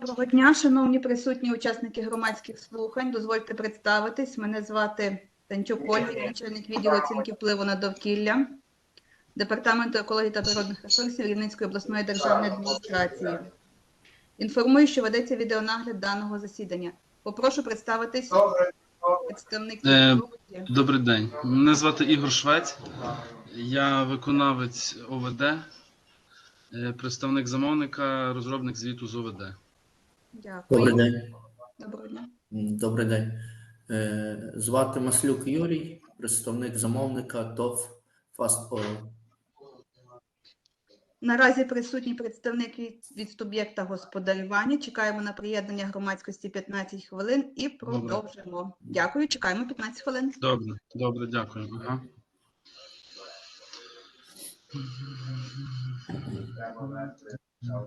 Доброго дня, шановні присутні учасники громадських слухань. Дозвольте представитись. Мене звати Танчук Ольга, начальник відділу оцінки впливу на довкілля Департаменту екології та природних ресурсів Рівненської обласної державної адміністрації. Інформую, що ведеться відеонагляд даного засідання. Попрошу представитись представник Е. Добрий день. Мене звати Ігор Швець. Я виконавець ОВД, е, представник замовника, розробник звіту з ОВД. Дякую. Добрий день. Доброго дня. Добрий день. Е, Звати Маслюк Юрій, представник замовника ТОВ Fast Oil. Наразі присутній представник від, від суб'єкта господарювання. Чекаємо на приєднання громадськості 15 хвилин і продовжимо. Дякую, чекаємо 15 хвилин. Добре, добре, дякую. Ага. Алло.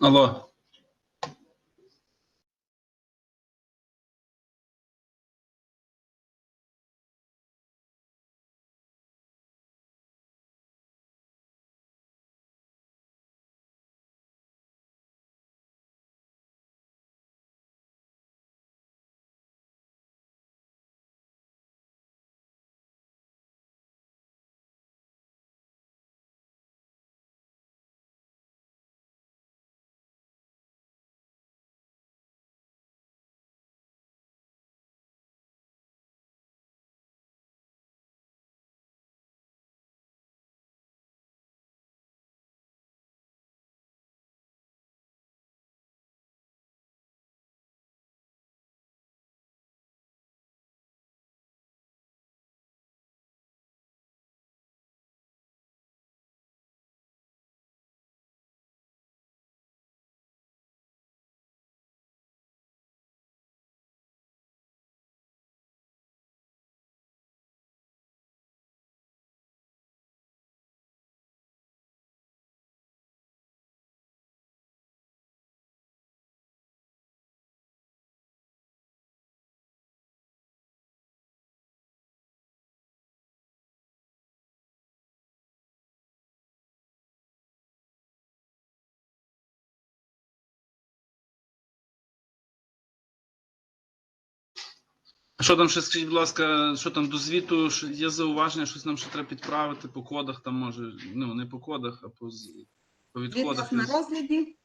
А що там ще скажіть, будь ласка, що там до звіту що є зауваження, щось нам ще треба підправити по кодах, там може, ну не по кодах, а по, по Звіт відходах. на розгляді,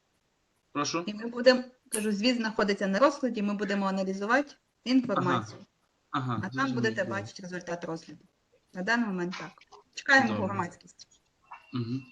Прошу. і ми будемо, кажу, звіт знаходиться на розкладі, ми будемо аналізувати інформацію. Ага, А там будете бачити результат розгляду. На даний момент так. Чекаємо Добре. громадськість. Мгм.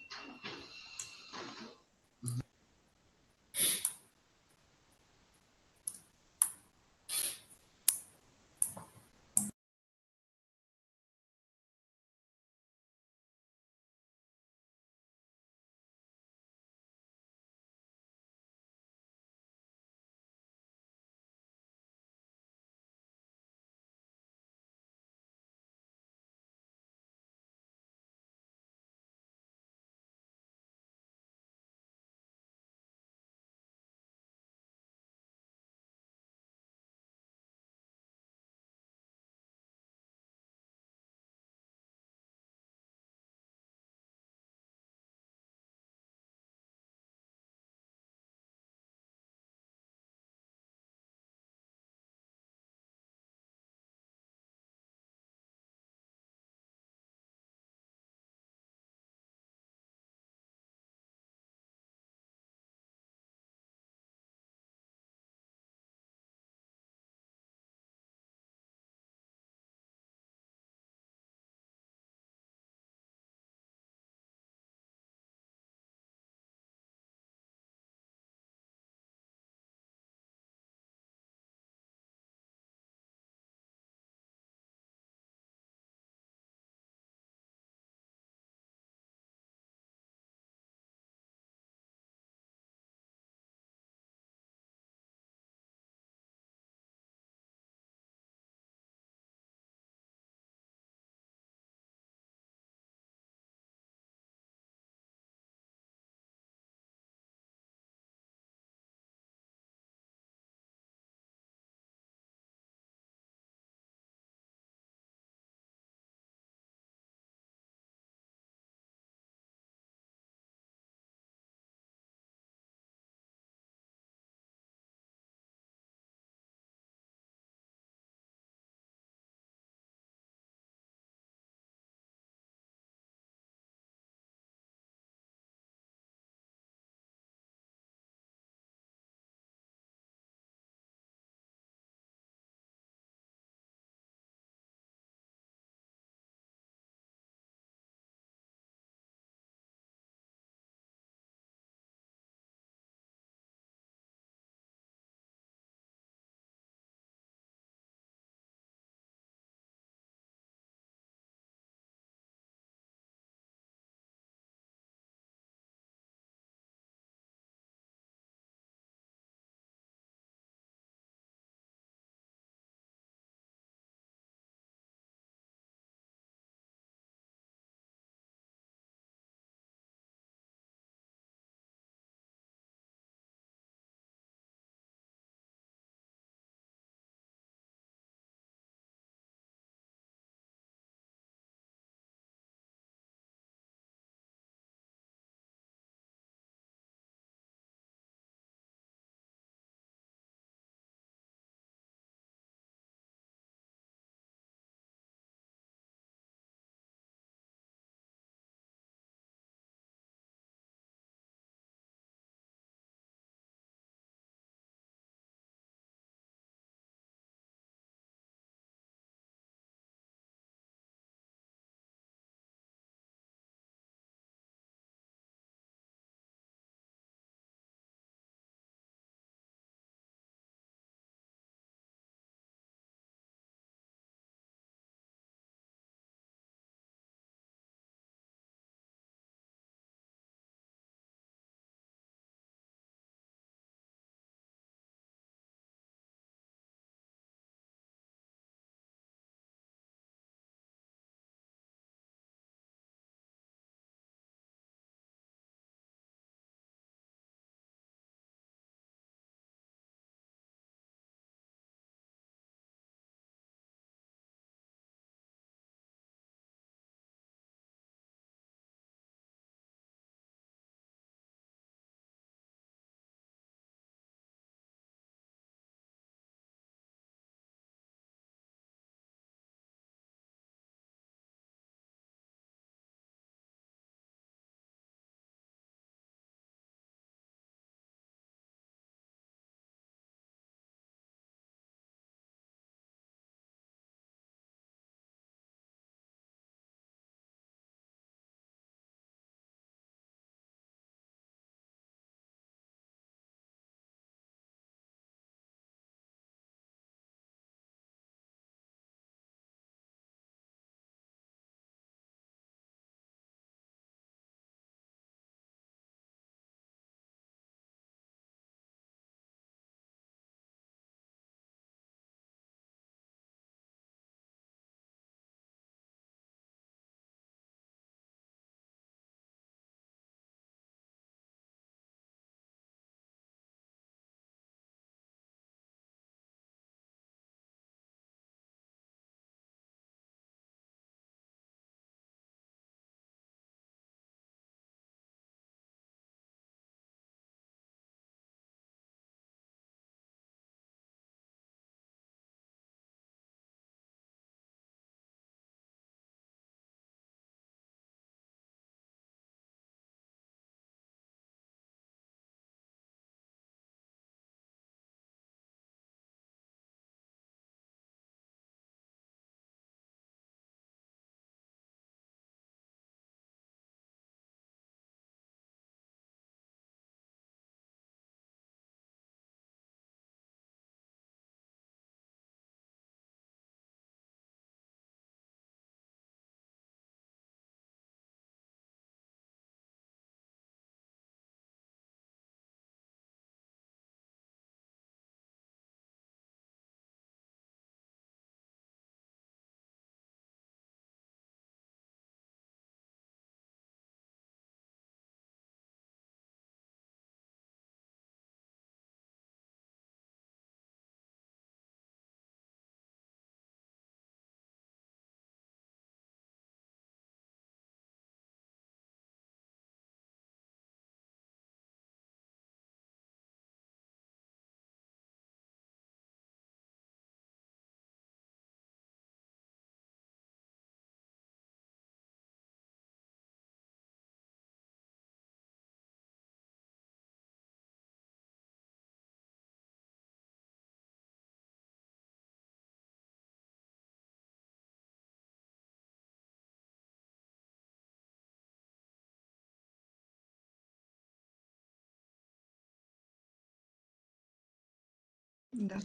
Да.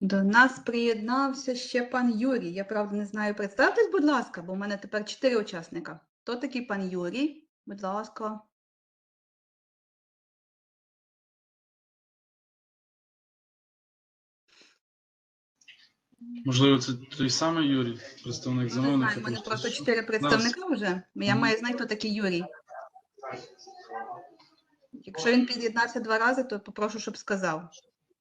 До нас приєднався ще пан Юрій. Я правда не знаю. Представтесь, будь ласка, бо в мене тепер чотири учасника. Хто такий пан Юрій? Будь ласка. Можливо, це той самий Юрій, представник Ну, замовника. в мене просто чотири представника вже. Я маю знати, хто такий Юрій. Якщо він під'єднався два рази, то попрошу, щоб сказав.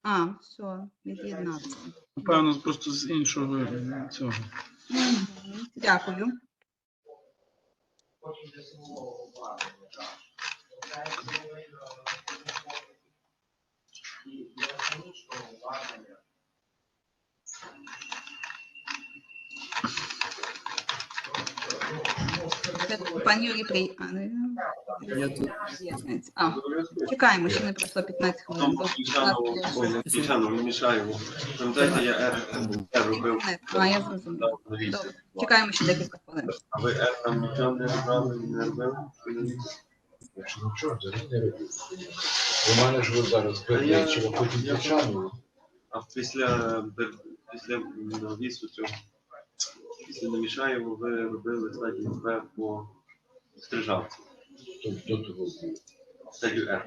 А, все, від'єднався. Напевно, просто з іншого цього. Дякую. Це Пан Юрій при... а, не, Я тут. А, чекаємо, ще не пройшло 15 хвилин. 15 ми мішаємо. Пам'ятаєте, я R, робив. А, я? Добре, чекаємо ще декілька хвилин. А ви R там нічого не робили, не робили? Якщо нічого, то не робив. У мене ж ви зараз бердичі, а потім печану. А після, після навісу цього, після Немішаєва ви робили стадію Б по стрижавці. Тобто до того був. Стадію R.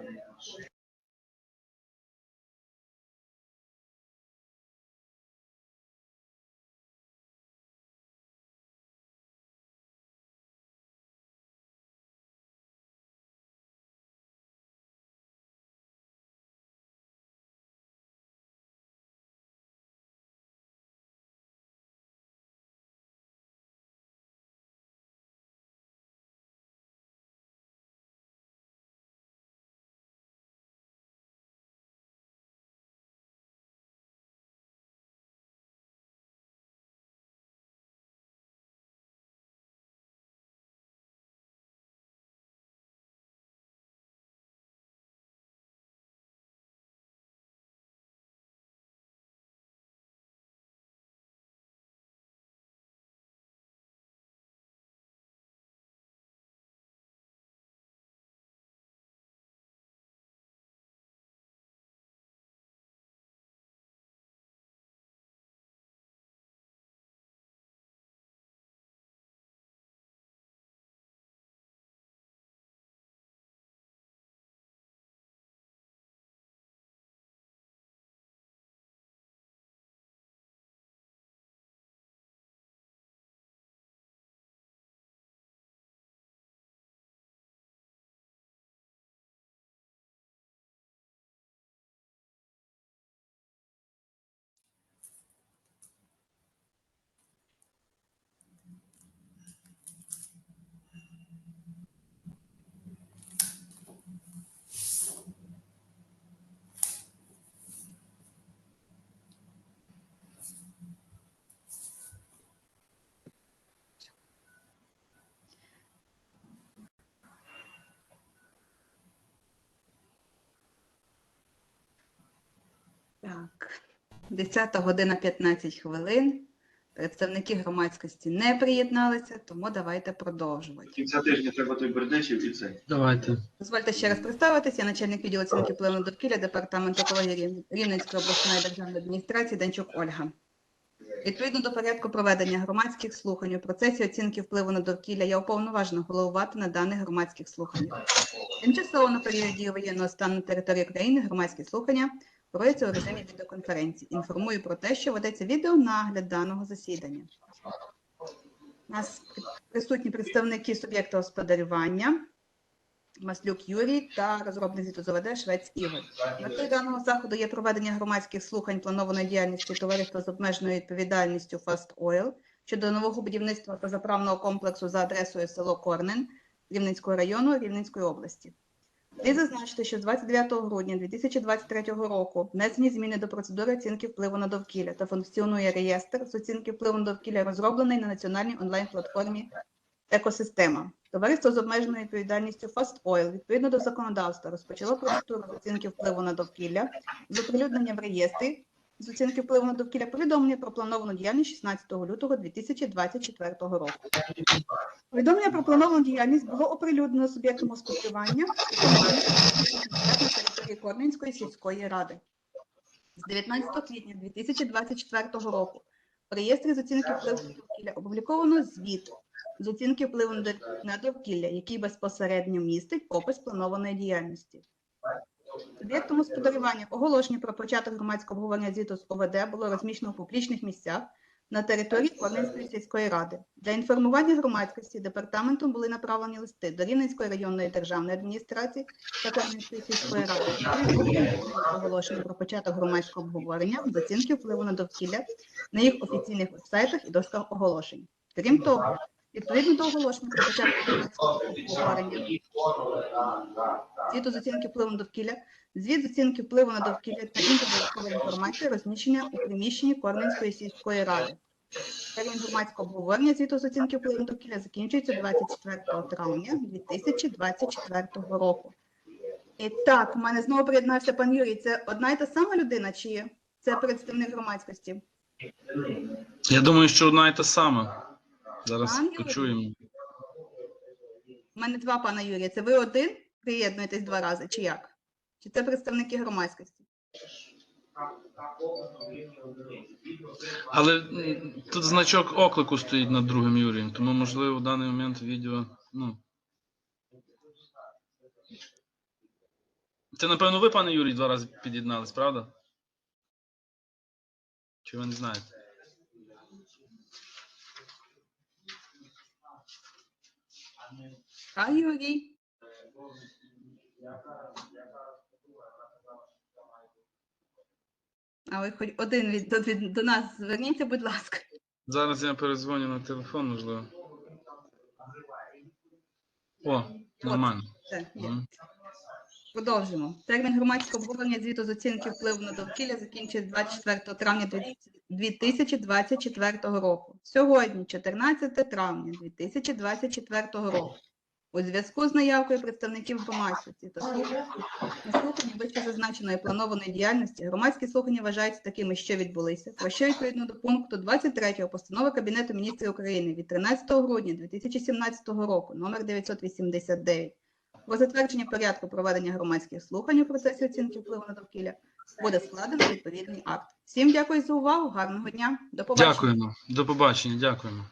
Так, 10 година 15 хвилин. Представники громадськості не приєдналися, тому давайте продовжувати. Кінця тижня треба той бердичів і цей. Давайте. Дозвольте ще раз представитися. Я начальник відділу оцінки впливу на довкілля Департаменту екології Рівненської обласної державної адміністрації Данчук Ольга. Відповідно до порядку проведення громадських слухань у процесі оцінки впливу на довкілля я уповноважена головувати на даних громадських слуханнях. Тимчасово на період дії воєнного стану на території України громадські слухання проводяться у режимі відеоконференції. Інформую про те, що ведеться відеонагляд даного засідання. У нас присутні представники суб'єкта господарювання, Маслюк Юрій та розробник звіту ЗВД Швець Ігор. Метою даного заходу є проведення громадських слухань планованої діяльності товариства з обмеженою відповідальністю Fast Oil щодо нового будівництва та заправного комплексу за адресою село Корнен Рівненського району Рівненської області. Слід зазначити, що з 29 грудня 2023 року внесені зміни до процедури оцінки впливу на довкілля та функціонує реєстр з оцінки впливу на довкілля, розроблений на національній онлайн-платформі Екосистема. Товариство з обмеженою відповідальністю Fast Oil відповідно до законодавства розпочало процедуру оцінки впливу на довкілля з оприлюднення в реєстрі з оцінки впливу на довкілля повідомлення про плановану діяльність 16 лютого 2024 року. Повідомлення про плановану діяльність було оприлюднено суб'єктом господарювання на території Корненської сільської ради. З 19 квітня 2024 року в реєстрі з оцінки впливу на довкілля опубліковано звіт з оцінки впливу на довкілля, який безпосередньо містить опис планованої діяльності. Суб'єктом господарювання оголошення про початок громадського обговорення звіту з ОВД було розміщено в публічних місцях на території Корненської сільської ради. Для інформування громадськості департаментом були направлені листи до Рівненської районної державної адміністрації та Корненської сільської ради. Оголошення про початок громадського обговорення оцінки впливу на довкілля на їх офіційних вебсайтах і досках оголошень. Крім того, відповідно до оголошення про громадського обговорення звіту з оцінки впливу на довкілля, звіт з оцінки впливу на довкілля та інша додаткова інформація розміщення у приміщенні Корненської сільської ради. Термін громадського обговорення звіту з оцінки впливу на довкілля закінчується 24 травня 2024 року. І так, у мене знову приєднався пан Юрій. Це одна і та сама людина, чи це представник громадськості? Я думаю, що одна і та сама. Зараз Пан почуємо. У мене два пана Юрія. Це ви один приєднуєтесь два рази, чи як? Чи це представники громадськості? Але тут значок оклику стоїть над другим Юрієм, тому можливо в даний момент відео. Ну. Це, напевно, ви, пане Юрій, два рази під'єднались, правда? Чи ви не знаєте? А Yogi. А ви хоч один від, до, від, до нас зверніться, будь ласка. Зараз я перезвоню на телефон, можливо. О, нормально. Є. Мгм. Продовжимо. Термін громадського обговорення звіту з оцінки впливу на довкілля закінчується 24 травня 2024 року. Сьогодні, 14 травня 2024 року. У зв'язку з наявкою представників громадськості та слухання вище зазначеної планованої діяльності громадські слухання вважаються такими, що відбулися, про що відповідно до пункту 23 постанови Кабінету міністрів України від 13 грудня 2017 року, номер 989, про затвердження порядку проведення громадських слухань у процесі оцінки впливу на довкілля буде складено відповідний акт. Всім дякую за увагу. Гарного дня. До побачення. Дякуємо. До побачення, дякуємо.